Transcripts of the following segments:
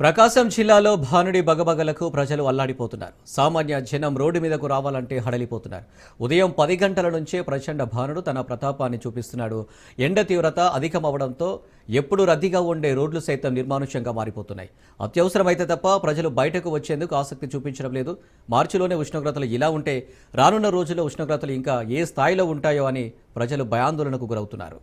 ప్రకాశం జిల్లాలో భానుడి బగబగలకు ప్రజలు అల్లాడిపోతున్నారు. సామాన్య జనం రోడ్డు మీదకు రావాలంటే హడలిపోతున్నారు. ఉదయం పది గంటల నుంచే ప్రచండ భానుడు తన ప్రతాపాన్ని చూపిస్తున్నాడు. ఎండ తీవ్రత అధికమవడంతో ఎప్పుడు రద్దీగా ఉండే రోడ్లు సైతం నిర్మానుష్యంగా మారిపోతున్నాయి. అత్యవసరమైతే తప్ప ప్రజలు బయటకు వచ్చేందుకు ఆసక్తి చూపించడం లేదు. మార్చిలోనే ఉష్ణోగ్రతలు ఇలా ఉంటే రానున్న రోజుల్లో ఉష్ణోగ్రతలు ఇంకా ఏ స్థాయిలో ఉంటాయో అని ప్రజలు భయాందోళనకు గురవుతున్నారు.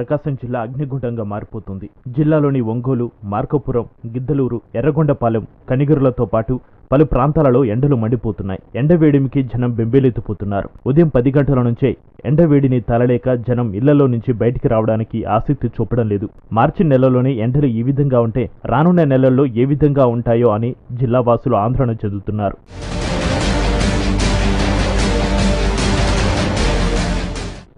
ప్రకాశం జిల్లా అగ్నిగుండంగా మారిపోతుంది. జిల్లాలోని ఒంగోలు మార్కపురం గిద్దలూరు ఎర్రగొండపాలెం కనిగిరులతో పాటు పలు ప్రాంతాలలో ఎండలు మండిపోతున్నాయి. ఎండవేడిమికి జనం బెంబేలెత్తిపోతున్నారు. ఉదయం పది గంటల నుంచే ఎండవేడిని తలలేక జనం ఇళ్ళలో నుంచి బయటికి రావడానికి ఆసక్తి చూపడం లేదు. మార్చి నెలలోనే ఎండలు ఈ విధంగా ఉంటే రానున్న నెలల్లో ఏ విధంగా ఉంటాయో అని జిల్లా వాసులు ఆందోళన చెందుతున్నారు.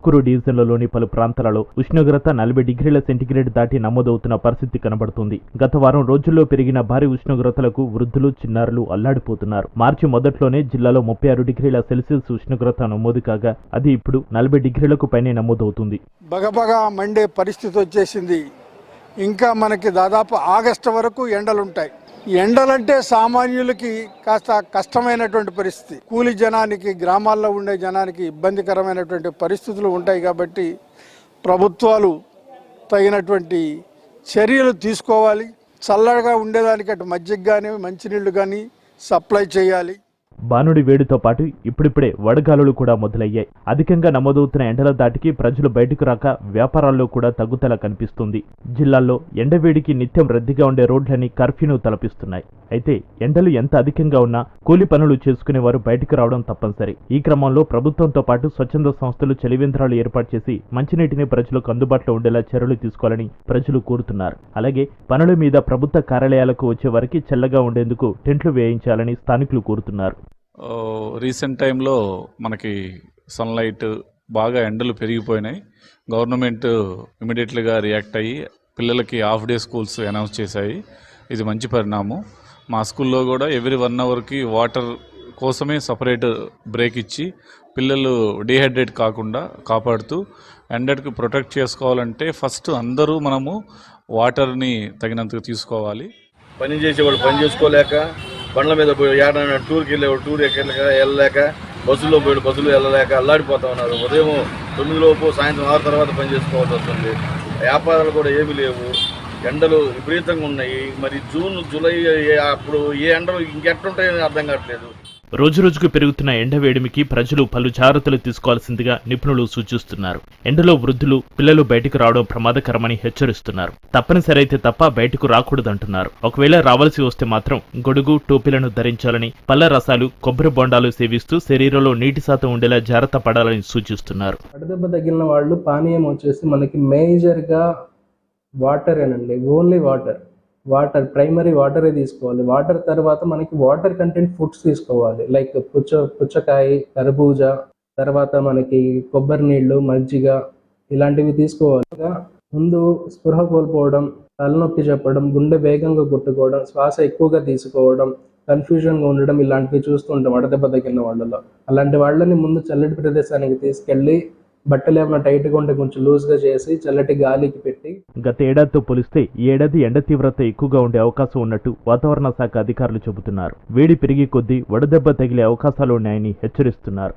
కురు డివిజన్లలోని పలు ప్రాంతాలలో ఉష్ణోగ్రత నలభై డిగ్రీల సెంటీగ్రేడ్ దాటి నమోదవుతున్న పరిస్థితి కనబడుతుంది. గత వారం రోజుల్లో పెరిగిన భారీ ఉష్ణోగ్రతలకు వృద్ధులు చిన్నారులు అల్లాడిపోతున్నారు. మార్చి మొదట్లోనే జిల్లాలో ముప్పై ఆరు డిగ్రీల సెల్సియస్ ఉష్ణోగ్రత నమోదు కాగా అది ఇప్పుడు నలభై డిగ్రీలకు పైనే నమోదవుతుంది. బగబగా మండే పరిస్థితి వచ్చేసింది. ఇంకా మనకి దాదాపు ఆగస్టు వరకు ఎండలుంటాయి. ఎండలంటే సామాన్యులకి కాస్త కష్టమైనటువంటి పరిస్థితి. కూలి జనానికి గ్రామాల్లో ఉండే జనానికి ఇబ్బందికరమైనటువంటి పరిస్థితులు ఉంటాయి కాబట్టి ప్రభుత్వాలు తగినటువంటి చర్యలు తీసుకోవాలి. చల్లగా ఉండేదానికి అటు మజ్జిగ కానీ మంచినీళ్ళు కానీ సప్లై చేయాలి. బానుడి వేడితో పాటు ఇప్పుడిప్పుడే వడగాలులు కూడా మొదలయ్యాయి. అధికంగా నమోదవుతున్న ఎండల దాటికి ప్రజలు బయటకు రాక వ్యాపారాల్లో కూడా తగ్గుదల కనిపిస్తుంది. జిల్లాల్లో ఎండవేడికి నిత్యం రద్దీగా ఉండే రోడ్లని కర్ఫ్యూను తలపిస్తున్నాయి. అయితే ఎండలు ఎంత అధికంగా ఉన్నా కూలి పనులు చేసుకునే వారు బయటకు రావడం తప్పనిసరి. ఈ క్రమంలో ప్రభుత్వంతో పాటు స్వచ్ఛంద సంస్థలు చలివేంద్రాలు ఏర్పాటు చేసి మంచినీటిని ప్రజలకు అందుబాటులో ఉండేలా చర్యలు తీసుకోవాలని ప్రజలు కోరుతున్నారు. అలాగే పనుల మీద ప్రభుత్వ కార్యాలయాలకు వచ్చే వారికి చల్లగా ఉండేందుకు టెంట్లు వేయించాలని స్థానికులు కోరుతున్నారు. రీసెంట్ టైంలో మనకి సన్లైట్ బాగా ఎండలు పెరిగిపోయినాయి. గవర్నమెంట్ ఇమీడియట్లీగా రియాక్ట్ అయ్యి పిల్లలకి హాఫ్ డే స్కూల్స్ అనౌన్స్ చేశాయి. ఇది మంచి పరిణామం. మా స్కూల్లో కూడా ఎవ్రీ వన్ అవర్కి వాటర్ కోసమే సపరేట్ బ్రేక్ ఇచ్చి పిల్లలు డిహైడ్రేట్ కాకుండా కాపాడుతూ ఎండకి ప్రొటెక్ట్ చేసుకోవాలంటే ఫస్ట్ అందరూ మనము వాటర్ని తగినంతగా తీసుకోవాలి. పని చేసేవాళ్ళు పని చేసుకోలేక బండ్ల మీద పోయి ఏడైనా టూర్కి వెళ్ళేవాడు టూర్ ఎక్కలేక వెళ్ళలేక బస్సులో పోయి బస్సులు వెళ్ళలేక అల్లాడిపోతా ఉన్నారు. ఉదయం తొమ్మిదిలోపు సాయంత్రం ఆరు తర్వాత పని చేసుకోవాల్సి వస్తుంది. వ్యాపారాలు కూడా ఏమీ లేవు. ఎండలు విపరీతంగా ఉన్నాయి. మరి జూన్ జూలై అప్పుడు ఏ ఎండలు ఇంకెట్లుంటాయని అర్థం కావట్లేదు. రోజురోజుకు పెరుగుతున్న ఎండ వేడిమికి ప్రజలు పలు జాగ్రత్తలు తీసుకోవాల్సిందిగా నిపుణులు సూచిస్తున్నారు. ఎండలో వృద్ధులు పిల్లలు బయటకు రావడం ప్రమాదకరమని హెచ్చరిస్తున్నారు. తప్పనిసరి అయితే తప్ప బయటకు రాకూడదంటున్నారు. ఒకవేళ రావాల్సి వస్తే మాత్రం గొడుగు టోపీలను ధరించాలని పళ్ళ రసాలు కొబ్బరి బొండాలు సేవిస్తూ శరీరంలో నీటి శాతం ఉండేలా జాగ్రత్త పడాలని సూచిస్తున్నారు. వడదెబ్బ తగిలిన వాళ్ళు పానీయం వచ్చేసి మనకి మేజర్గా వాటర్ ఏనండి ఓన్లీ వాటర్ వాటర్ ప్రైమరీ వాటరే తీసుకోవాలి. వాటర్ తర్వాత మనకి వాటర్ కంటెంట్ ఫుడ్స్ తీసుకోవాలి. లైక్ పుచ్చ పుచ్చకాయ కర్బూజ తర్వాత మనకి కొబ్బరి నీళ్ళు మజ్జిగ ఇలాంటివి తీసుకోవాలి. ముందు స్పృహ కోల్పోవడం తలనొప్పి చెప్పడం గుండె వేగంగా కొట్టుకోవడం శ్వాస ఎక్కువగా తీసుకోవడం కన్ఫ్యూజన్గా ఉండడం ఇలాంటివి చూస్తుంటాం వడదెబ్బ తగిలిన వాళ్ళలో. అలాంటి వాళ్ళని ముందు చల్లటి ప్రదేశానికి తీసుకెళ్ళి బట్టలు ఏమైనా టైట్గా ఉంటే కొంచెం లూజ్గా చేసి చల్లటి గాలికి పెట్టి గతేడాదితో పోలిస్తే ఈ ఏడాది ఎండ తీవ్రత ఎక్కువగా ఉండే అవకాశం ఉన్నట్టు వాతావరణ శాఖ అధికారులు చెబుతున్నారు. వేడి పెరిగే కొద్దీ వడదెబ్బ తగిలే అవకాశాలు ఉన్నాయని హెచ్చరిస్తున్నారు.